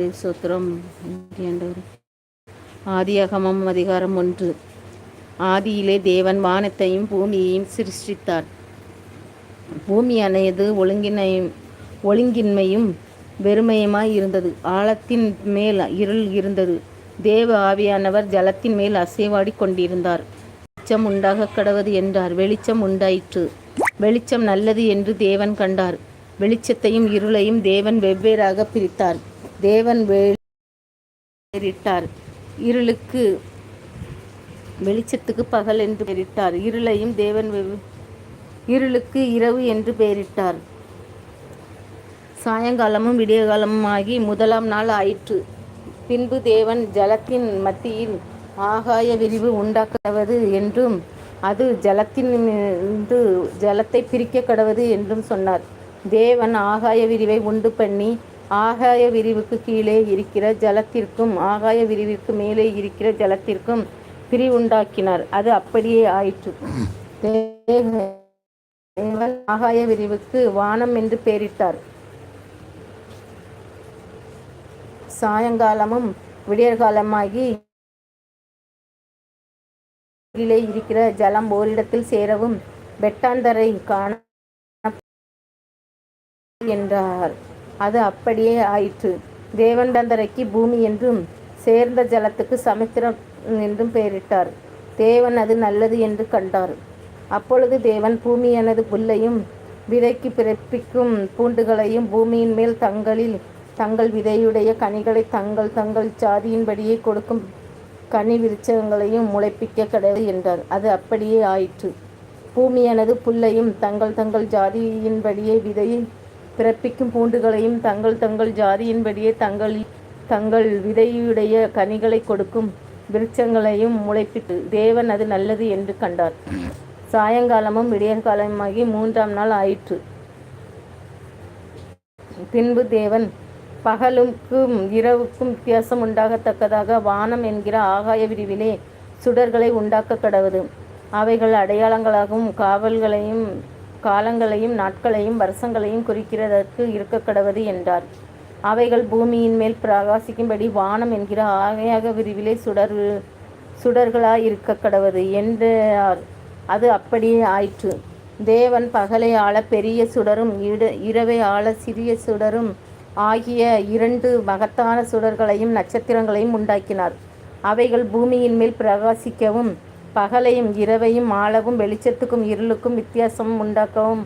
சூத்திரம் ஆதியகமம் அதிகாரம் ஒன்று. ஆதியிலே தேவன் வானத்தையும் பூமியையும் சிருஷ்டித்தார். பூமியானது ஒழுங்கினையும் ஒழுங்கின்மையும் வெறுமையுமாய் இருந்தது. ஆழத்தின் மேல் இருள் இருந்தது. தேவ ஆவியானவர் ஜலத்தின் மேல் அசைவாடி கொண்டிருந்தார். வெளிச்சம் உண்டாக கடவது என்றார். வெளிச்சம் உண்டாயிற்று. வெளிச்சம் நல்லது என்று தேவன் கண்டார். வெளிச்சத்தையும் இருளையும் தேவன் வெவ்வேறாக பிரித்தார். தேவன் பெயரிட்டார் இருளுக்கு வெளிச்சத்துக்கு பகல் என்று பெயரிட்டார் இருளையும் தேவன் இருளுக்கு இரவு என்று பெயரிட்டார் சாயங்காலமும் விடியகாலமும் ஆகி முதலாம் நாள் ஆயிற்று. பின்பு தேவன் ஜலத்தின் மத்தியில் ஆகாய விரிவு உண்டாக்கவது என்றும் அது ஜலத்தின் ஜலத்தை பிரிக்க கடவது என்றும் சொன்னார். தேவன் ஆகாய விரிவை உண்டு பண்ணி ஆகாய விரிவுக்கு கீழே இருக்கிற ஜலத்திற்கும் ஆகாய விரிவிற்கு மேலே இருக்கிற ஜலத்திற்கும் பிரிவுண்டாக்கினார் அது அப்படியே ஆயிற்று. தேவன் ஆகாய விரிவுக்கு வானம் என்று பெயரிட்டார். சாயங்காலமும் விடியற்காலமாகி கீழே இருக்கிற ஜலம் ஓரிடத்தில் சேரவும் வெட்டாந்தரை காண என்றார். அது அப்படியே ஆயிற்று. தேவண்டந்தரைக்கு பூமி என்றும் சேர்ந்த ஜலத்துக்கு சமுத்திரம் என்றும் பெயரிட்டார். தேவன் அது நல்லது என்று கண்டார். அப்பொழுது தேவன் பூமியானது புல்லையும் விதைக்கு பிறப்பிக்கும் பூண்டுகளையும் பூமியின் மேல் தங்களில் தங்கள் விதையுடைய கனிகளை தங்கள் தங்கள் சாதியின்படியே கொடுக்கும் கனி விருச்சகங்களையும் முளைப்பிக்க கிடையாது என்றார். அது அப்படியே ஆயிற்று. பூமியானது புல்லையும் தங்கள் தங்கள் ஜாதியின்படியே விதையை பிறப்பிக்கும் பூண்டுகளையும் தங்கள் தங்கள் ஜாதியின்படியே தங்கள் தங்கள் விதையுடைய கனிகளை கொடுக்கும் விருட்சங்களையும் முளைப்பித்து தேவன் அது நல்லது என்று கண்டார். சாயங்காலமும் விடியற்காலமாகி மூன்றாம் நாள் ஆயிற்று. பின்பு தேவன் பகலுக்கும் இரவுக்கும் வித்தியாசம் உண்டாகத்தக்கதாக வானம் என்கிற ஆகாய விரிவிலே சுடர்களை உண்டாக்க கடவுது. அவைகள் அடையாளங்களாகவும் காவல்களையும் காலங்களையும் நாட்களையும் வருஷங்களையும் குறிக்கிறதற்கு இருக்க கடவது என்றார். அவைகள் பூமியின் மேல் பிரகாசிக்கும்படி வானம் என்கிற ஆகையாக விரிவிலே சுடர் சுடர்களாய் இருக்க கடவது என்றார். அது அப்படியே ஆயிற்று. தேவன் பகலை ஆள பெரிய சுடரும் இட இரவை ஆள சிறிய சுடரும் ஆகிய இரண்டு மகத்தான சுடர்களையும் நட்சத்திரங்களையும் உண்டாக்கினார். அவைகள் பூமியின் மேல் பிரகாசிக்கவும் பகலையும் இரவையும் ஆளவும் வெளிச்சத்துக்கும் இருளுக்கும் வித்தியாசமும் உண்டாக்கவும்.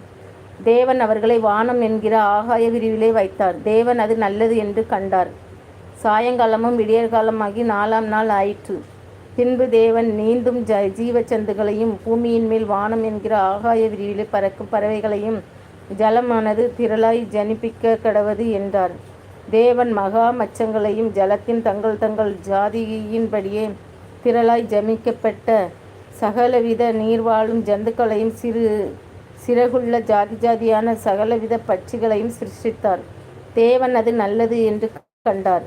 தேவன் அவர்களை வானம் என்கிற ஆகாய விரிவிலே வைத்தார். தேவன் அது நல்லது என்று கண்டார். சாயங்காலமும் விடியற்காலமாகி நாலாம் நாள் ஆயிற்று. பின்பு தேவன் நீந்தும் ஜ ஜீவச்சந்துகளையும் பூமியின் மேல் வானம் என்கிற ஆகாய விரிவிலே பறக்கும் பறவைகளையும் ஜலமானது திரளாய் ஜனிப்பிக்க கடவது என்றார். தேவன் மகா மச்சங்களையும் ஜலத்தின் தங்கள் தங்கள் ஜாதியின்படியே திரளாய் ஜமிக்கப்பட்ட சகலவித நீர்வாழும் ஜந்துக்களையும் சிறு சிறகுள்ள ஜாதி ஜாதியான சகலவித பட்சிகளையும் சிருஷ்டித்தார். தேவன் அது நல்லது என்று கண்டார்.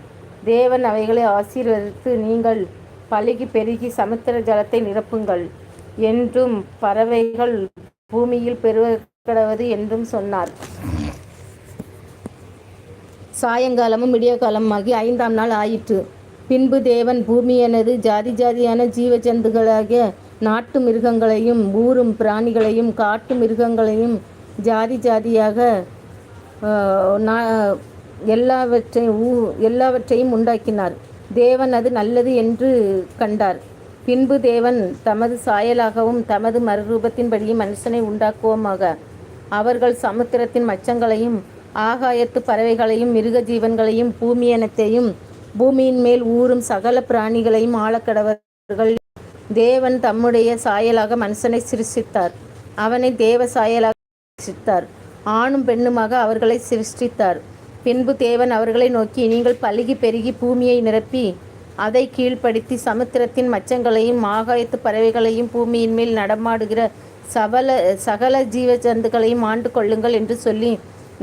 தேவன் அவைகளை ஆசீர்வதித்து நீங்கள் பழுகி பெருகி சமுத்திர ஜலத்தை நிரப்புங்கள் என்றும் பறவைகள் பூமியில் பெருகப்படுவது என்றும் சொன்னார். சாயங்காலமும் விடிய காலமாகி ஐந்தாம் நாள் ஆயிற்று. பின்பு தேவன் பூமியானது ஜாதி ஜாதியான ஜீவ ஜந்துகளாகிய நாட்டு மிருகங்களையும் ஊரும் பிராணிகளையும் காட்டு மிருகங்களையும் ஜாதி ஜாதியாக எல்லாவற்றையும் ஊ எல்லாவற்றையும் உண்டாக்கினார். தேவன் அது நல்லது என்று கண்டார். பின்பு தேவன் தமது சாயலாகவும் தமது மறுரூபத்தின்படியும் மனுஷனை உண்டாக்குவோமாக. அவர்கள் சமுத்திரத்தின் மச்சங்களையும் ஆகாயத்து பறவைகளையும் மிருக ஜீவன்களையும் பூமியனத்தையும் பூமியின் மேல் ஊறும் சகல பிராணிகளையும் ஆழக்கடவர்கள் தேவன் தம்முடைய சாயலாக மனுஷனை சிருஷ்டித்தார். அவனை தேவ சாயலாக சிருஷ்டித்தார். ஆணும் பெண்ணுமாக அவர்களை சிருஷ்டித்தார். பின்பு தேவன் அவர்களை நோக்கி நீங்கள் பழுகி பெருகி பூமியை நிரப்பி அதை கீழ்ப்படுத்தி சமுத்திரத்தின் மச்சங்களையும் ஆகாயத்து பறவைகளையும் பூமியின் மேல் நடமாடுகிற சபல சகல ஜீவ ஜந்துக்களையும் ஆண்டு கொள்ளுங்கள் என்று சொல்லி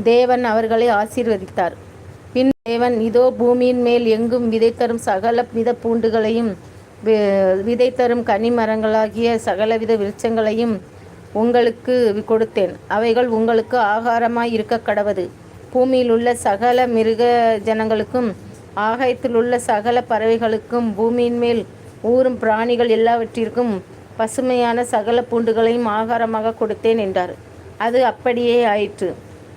தேவன் அவர்களை ஆசீர்வதித்தார். பின் தேவன் இதோ பூமியின் மேல் எங்கும் விதை தரும் சகல வித பூண்டுகளையும் விதை தரும் கனிமரங்களாகிய சகலவித விருட்சங்களையும் உங்களுக்கு கொடுத்தேன். அவைகள் உங்களுக்கு ஆகாரமாய் இருக்க கடவது. பூமியில் உள்ள சகல மிருக ஜனங்களுக்கும் ஆகாயத்தில் உள்ள சகல பறவைகளுக்கும் பூமியின் மேல் ஊறும் பிராணிகள் எல்லாவற்றிற்கும் பசுமையான சகல பூண்டுகளையும் ஆகாரமாக கொடுத்தேன் என்றார். அது அப்படியே ஆயிற்று.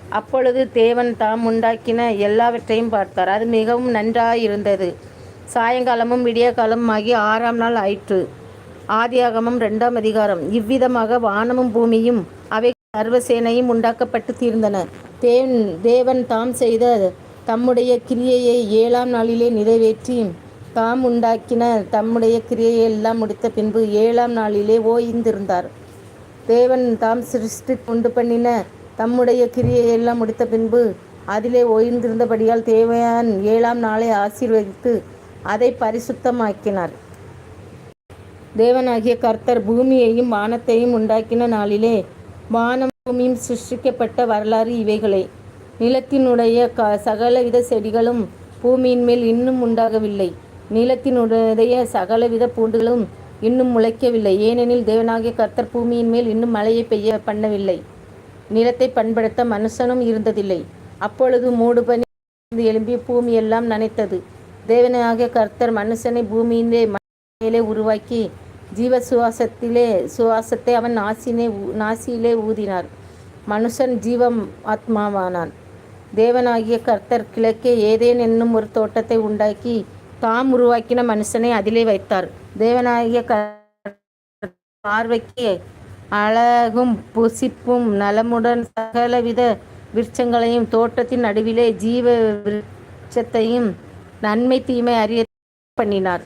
அப்பொழுது தேவன் தாம் உண்டாக்கின எல்லாவற்றையும் பார்த்தார். அது மிகவும் நன்றாயிருந்தது. சாயங்காலமும் விடிய ஆகி ஆறாம் நாள் ஆயிற்று. ஆதியாகமம் ரெண்டாம் அதிகாரம். இவ்விதமாக வானமும் பூமியும் அவை சர்வசேனையும் உண்டாக்கப்பட்டு தீர்ந்தன. தேவன் தேவன் தாம் செய்த தம்முடைய கிரியையை ஏழாம் நாளிலே நிறைவேற்றி தாம் உண்டாக்கின தம்முடைய கிரியையை எல்லாம் முடித்த பின்பு ஏழாம் நாளிலே ஓய்ந்திருந்தார். தேவன் தாம் சிருஷ்டி உண்டு பண்ணின தம்முடைய கிரியையெல்லாம் முடித்த பின்பு அதிலே ஓய்ந்திருந்தபடியால் தேவையான் ஏழாம் நாளை ஆசீர்வதித்து அதை பரிசுத்தமாக்கினார். தேவனாகிய கர்த்தர் பூமியையும் வானத்தையும் உண்டாக்கின நாளிலே வானம் பூமியும் சிருஷ்டிக்கப்பட்ட வரலாறு இவைகளே. நிலத்தினுடைய க சகலவித செடிகளும் பூமியின் மேல் இன்னும் உண்டாகவில்லை. நிலத்தினுடைய சகலவித பூண்டுகளும் இன்னும் முளைக்கவில்லை. ஏனெனில் தேவனாகிய கர்த்தர் பூமியின் மேல் இன்னும் மழையை பெய்ய பண்ணவில்லை. நிலத்தை பண்படுத்த மனுஷனும் இருந்ததில்லை. அப்பொழுது மூடு பனி எழும்பி பூமி எல்லாம் நனைத்தது. தேவனாகிய கர்த்தர் மனுஷனை பூமியிலே மேலே உருவாக்கி ஜீவ சுவாசத்திலே சுவாசத்தை அவன் நாசினே நாசியிலே ஊதினார். மனுஷன் ஜீவம் ஆத்மாவானான். தேவனாகிய கர்த்தர் கிழக்கே ஏதேன் என்னும் ஒரு தோட்டத்தை உண்டாக்கி தாம் உருவாக்கின மனுஷனை அதிலே வைத்தார். தேவனாகிய பார்வைக்கு அழகும் புசிப்பும் நலமுடன் சகலவித விருட்சங்களையும் தோட்டத்தின் நடுவிலே ஜீவ விருட்சத்தையும் நன்மை தீமை அறிய பண்ணினார்.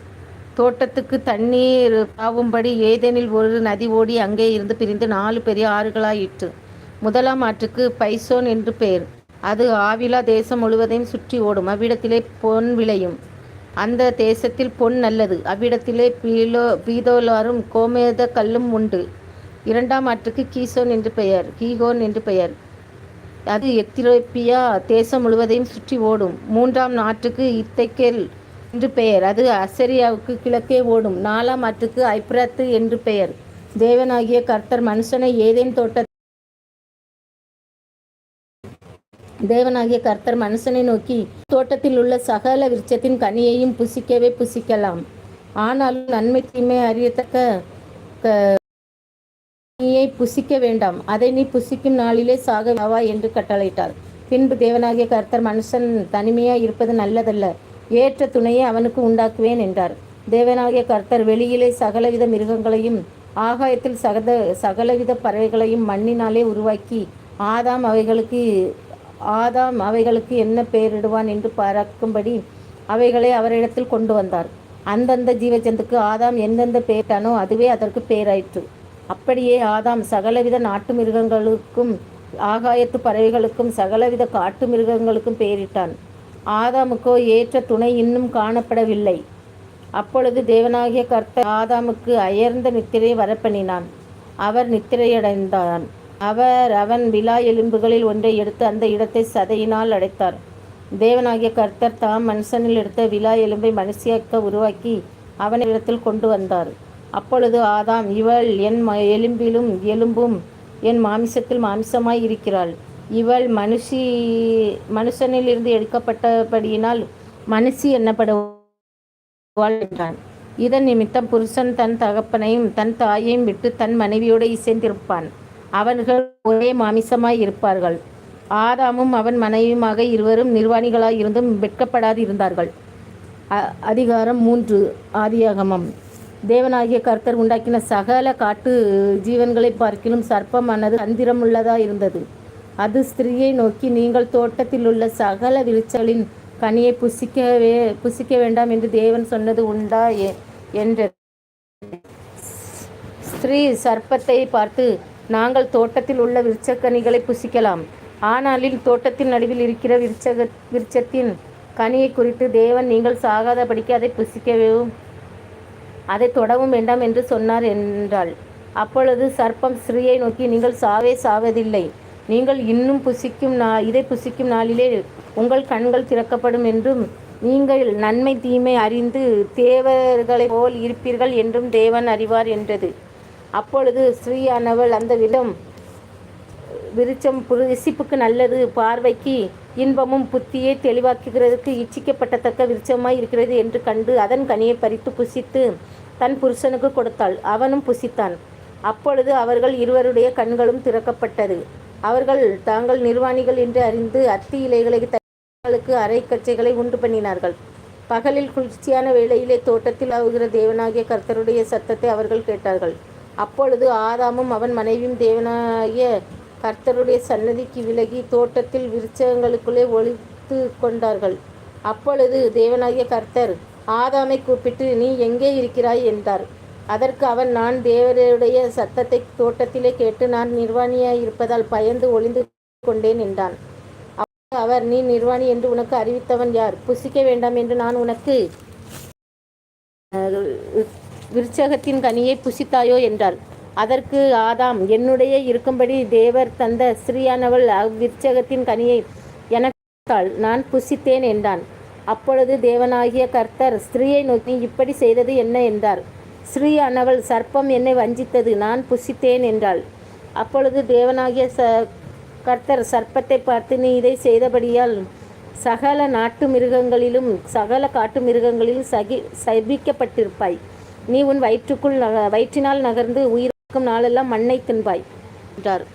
தோட்டத்துக்கு தண்ணீர் பாவும்படி ஏதேனில் ஒரு நதி ஓடி அங்கே இருந்து பிரிந்து நாலு பெரிய ஆறுகளாயிற்று. முதலாம் ஆற்றுக்கு பைசோன் என்று பெயர். அது ஆவிலா தேசம் முழுவதையும் சுற்றி ஓடும். அவ்விடத்திலே பொன் விளையும். அந்த தேசத்தில் பொன் நல்லது. அவ்விடத்திலே பீலோ பீதோலாரும் கோமேத கல்லும் உண்டு. இரண்டாம் ஆற்றுக்கு கீசோன் என்று பெயர் கீகோன் என்று பெயர். அது எத்திரோப்பியா தேசம் முழுவதையும் சுற்றி ஓடும். மூன்றாம் நாட்டுக்கு இத்தைக்கேல் என்று பெயர். அது அசரியாவுக்கு கிழக்கே ஓடும். நாலாம் ஆற்றுக்கு ஐப்ரத்து என்று பெயர். தேவனாகிய கர்த்தர் மனுஷனை ஏதேன் தோட்ட தேவனாகிய கர்த்தர் மனுஷனை நோக்கி தோட்டத்தில் உள்ள சகல விருட்சத்தின் கனியையும் புசிக்கவே புசிக்கலாம். ஆனாலும் நன்மை தீமை அறியத்தக்க நீயை புசிக்க வேண்டாம். அதை நீ புசிக்கும் நாளிலே சாக வா என்று கட்டளையிட்டார். பின்பு தேவனாகிய கர்த்தர் மனுஷன் தனிமையாக இருப்பது நல்லதல்ல. ஏற்ற துணையை அவனுக்கு உண்டாக்குவேன் என்றார். தேவனாகிய கர்த்தர் வெளியிலே சகலவித மிருகங்களையும் ஆகாயத்தில் சகத சகலவித பறவைகளையும் மண்ணினாலே உருவாக்கி ஆதாம் அவைகளுக்கு ஆதாம் அவைகளுக்கு என்ன பெயரிடுவான் என்று பார்க்கும்படி அவைகளை அவரிடத்தில் கொண்டு வந்தார். அந்தந்த ஜீவஜந்துக்கு ஆதாம் எந்தெந்த பெயர்ட்டானோ அதுவே அதற்கு பெயராயிற்று. அப்படியே ஆதாம் சகலவித நாட்டு மிருகங்களுக்கும் ஆகாயத்து பறவைகளுக்கும் சகலவித காட்டு மிருகங்களுக்கும் பெயரிட்டான். ஆதாமுக்கோ ஏற்ற துணை இன்னும் காணப்படவில்லை. அப்பொழுது தேவனாகிய கர்த்தர் ஆதாமுக்கு அயர்ந்த நித்திரை வரப்பண்ணினான். அவர் நித்திரையடைந்தான். அவர் அவன் விழா எலும்புகளில் ஒன்றை எடுத்து அந்த இடத்தை சதையினால் அடைத்தார். தேவனாகிய கர்த்தர் தாம் மனுஷனில் எடுத்த விழா எலும்பை மனுஷியாக்க உருவாக்கி அவனிடத்தில் கொண்டு வந்தார். அப்பொழுது ஆதாம் இவள் என் எலும்பிலும் எலும்பும் என் மாமிசத்தில் மாமிசமாய் இருக்கிறாள். இவள் மனுஷி மனுஷனிலிருந்து எடுக்கப்பட்டபடியினால் மனுஷி என்னப்படுவாள் என்றான். இதன் நிமித்தம் புருஷன் தன் தகப்பனையும் தன் தாயையும் விட்டு தன் மனைவியோடு இசைந்திருப்பான். அவர்கள் ஒரே மாமிசமாய் இருப்பார்கள். ஆதாமும் அவன் மனைவியுமாக இருவரும் நிர்வாணிகளாக இருந்தும் வெட்கப்படாது இருந்தார்கள் அதிகாரம் மூன்று ஆதியாகமம். தேவனாகிய கர்த்தர் உண்டாக்கின சகல காட்டு ஜீவன்களை பார்க்கிலும் சர்ப்பமானது தந்திரமுள்ளதா இருந்தது. அது ஸ்திரீயை நோக்கி நீங்கள் தோட்டத்தில் உள்ள சகல விரிச்சலின் கனியை புசிக்கவே புசிக்க வேண்டாம் என்று தேவன் சொன்னது உண்டா? என்று. ஸ்திரீ சர்ப்பத்தை பார்த்து நாங்கள் தோட்டத்தில் உள்ள விருச்சக்கனிகளை புசிக்கலாம். ஆனாலில் தோட்டத்தின் நடுவில் இருக்கிற விருச்சக விருச்சத்தின் கனியை குறித்து தேவன் நீங்கள் சாகாதபடிக்கு அதை புசிக்கவே அதை தொடவும் வேண்டாம் என்று சொன்னார் என்றாள். அப்பொழுது சர்ப்பம் ஸ்ரீயை நோக்கி நீங்கள் சாவே சாவதில்லை. நீங்கள் இன்னும் புசிக்கும் நா இதை புசிக்கும் நாளிலே உங்கள் கண்கள் திறக்கப்படும் என்றும் நீங்கள் நன்மை தீமை அறிந்து தேவர்களைப் போல் இருப்பீர்கள் என்றும் தேவன் அறிவார் என்றது. அப்பொழுது ஸ்ரீயானவள் அந்த விதம் விருச்சம் ரிசிப்புக்கு நல்லது பார்வைக்கு இன்பமும் புத்தியை தெளிவாக்குகிறதுக்கு இச்சிக்கப்பட்டத்தக்க விருட்சமாய் இருக்கிறது என்று கண்டு அதன் கனியை பறித்து புசித்து தன் புருஷனுக்கு கொடுத்தாள். அவனும் புசித்தான். அப்பொழுது அவர்கள் இருவருடைய கண்களும் திறக்கப்பட்டது. அவர்கள் தாங்கள் நிர்வாணிகள் என்று அறிந்து அத்தி இலைகளை தங்களுக்கு அரை கச்சைகளை உண்டு பண்ணினார்கள். பகலில் குளிர்ச்சியான வேளையிலே தோட்டத்தில் ஆகுகிற தேவனாகிய கர்த்தருடைய சத்தத்தை அவர்கள் கேட்டார்கள். அப்பொழுது ஆதாமும் அவன் மனைவியும் தேவனாகிய கர்த்தருடைய சன்னதிக்கு விலகி தோட்டத்தில் விருச்சகங்களுக்குள்ளே ஒழித்து கொண்டார்கள். அப்பொழுது தேவனாகிய கர்த்தர் ஆதாமை கூப்பிட்டு நீ எங்கே இருக்கிறாய்? என்றார். அதற்கு அவன் நான் தேவருடைய சத்தத்தை தோட்டத்திலே கேட்டு நான் நிர்வாணியாய் இருப்பதால் பயந்து ஒளிந்து கொண்டேன் என்றான். அவர் நீ நிர்வாணி என்று உனக்கு அறிவித்தவன் யார்? புசிக்க வேண்டாம் என்று நான் உனக்கு விருச்சகத்தின் கனியை புசித்தாயோ? என்றார். அதற்கு ஆதாம் என்னுடைய இருக்கும்படி தேவர் தந்த ஸ்ரீயானவள் அவ்விருச்சகத்தின் கனியை எனக்கு நான் புசித்தேன் என்றான். அப்பொழுது தேவனாகிய கர்த்தர் ஸ்திரீயை நோக்கி இப்படி செய்தது என்ன என்றார். ஸ்ரீயானவள் சர்ப்பம் என்னை வஞ்சித்தது நான் புசித்தேன் என்றாள். அப்பொழுது தேவனாகிய ச கர்த்தர் சர்ப்பத்தை பார்த்து நீ இதை செய்தபடியால் சகல நாட்டு மிருகங்களிலும் சகல காட்டு மிருகங்களிலும் சகி சபிக்கப்பட்டிருப்பாய். நீ உன் வயிற்றுக்குள் நக வயிற்றினால் நகர்ந்து உயிர்க்கும் நாளெல்லாம் மண்ணை தின்பாய் என்றார்.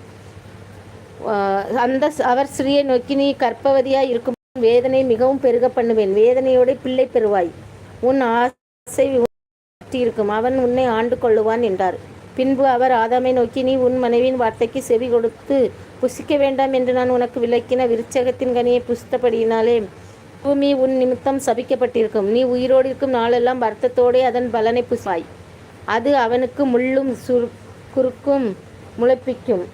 அந்த அவர் ஸ்ரீயை நோக்கி நீ கற்பவதியாக இருக்கும் வேதனை மிகவும் பெருக பண்ணுவேன். வேதனையோடு பிள்ளை பெறுவாய். உன் ஆசை இருக்கும் அவன் உன்னை ஆண்டு கொள்ளுவான் என்றார். பின்பு அவர் ஆதாமை நோக்கி நீ உன் மனைவியின் வார்த்தைக்கு செவி கொடுத்து புசிக்க வேண்டாம் என்று நான் உனக்கு விளக்கின விருச்சகத்தின் கனியை புசித்தபடியினாலே பூமி உன் நிமித்தம் சபிக்கப்பட்டிருக்கும். நீ உயிரோடு இருக்கும் நாளெல்லாம் வருத்தத்தோடே அதன் பலனை புசாய் அது அவனுக்கு முள்ளும் சுரு குறுக்கும் முளைப்பிக்கும்.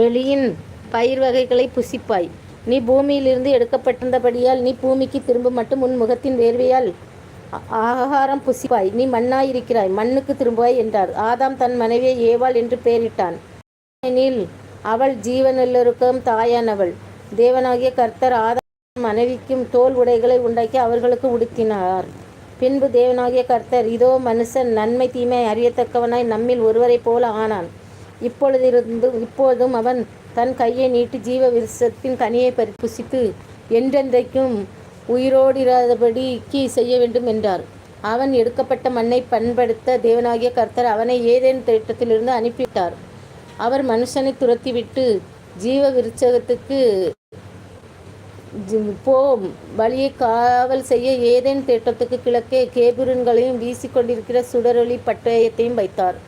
வெளியின் பயிர் வகைகளை புசிப்பாய். நீ பூமியிலிருந்து எடுக்கப்பட்டிருந்தபடியால் நீ பூமிக்கு திரும்ப மட்டும் உன் முகத்தின் வேர்வையால் ஆகாரம் புசிப்பாய். நீ மண்ணாயிருக்கிறாய். மண்ணுக்கு திரும்புவாய் என்றார். ஆதாம் தன் மனைவியை ஏவாள் என்று பெயரிட்டான். ஏனெனில் அவள் ஜீவனெல்லருக்கும் தாயானவள். தேவனாகிய கர்த்தர் ஆதாம் மனைவிக்கும் தோல் உடைகளை உண்டாக்கி அவர்களுக்கு உடுத்தினார். பின்பு தேவனாகிய கர்த்தர் இதோ மனுஷன் நன்மை தீமை அறியத்தக்கவனாய் நம்மில் ஒருவரைப் போல ஆனான். இப்பொழுதிருந்து இப்போதும் அவன் தன் கையை நீட்டி ஜீவ விருஷத்தின் கனியை பறி புசித்து என்றென்றைக்கும் உயிரோடிராதபடிக்கு செய்ய வேண்டும் என்றார். அவன் எடுக்கப்பட்ட மண்ணை பண்படுத்த தேவனாகிய கர்த்தர் அவனை ஏதேன் திட்டத்திலிருந்து அனுப்பிவிட்டார். அவர் மனுஷனை துரத்திவிட்டு ஜீவ விருச்சகத்துக்கு போம் போ வழியை காவல் செய்ய ஏதேன் தேட்டத்துக்கு கிழக்கே கேபுரன்களையும் வீசிக்கொண்டிருக்கிற சுடரொளி பட்டயத்தையும் வைத்தார்.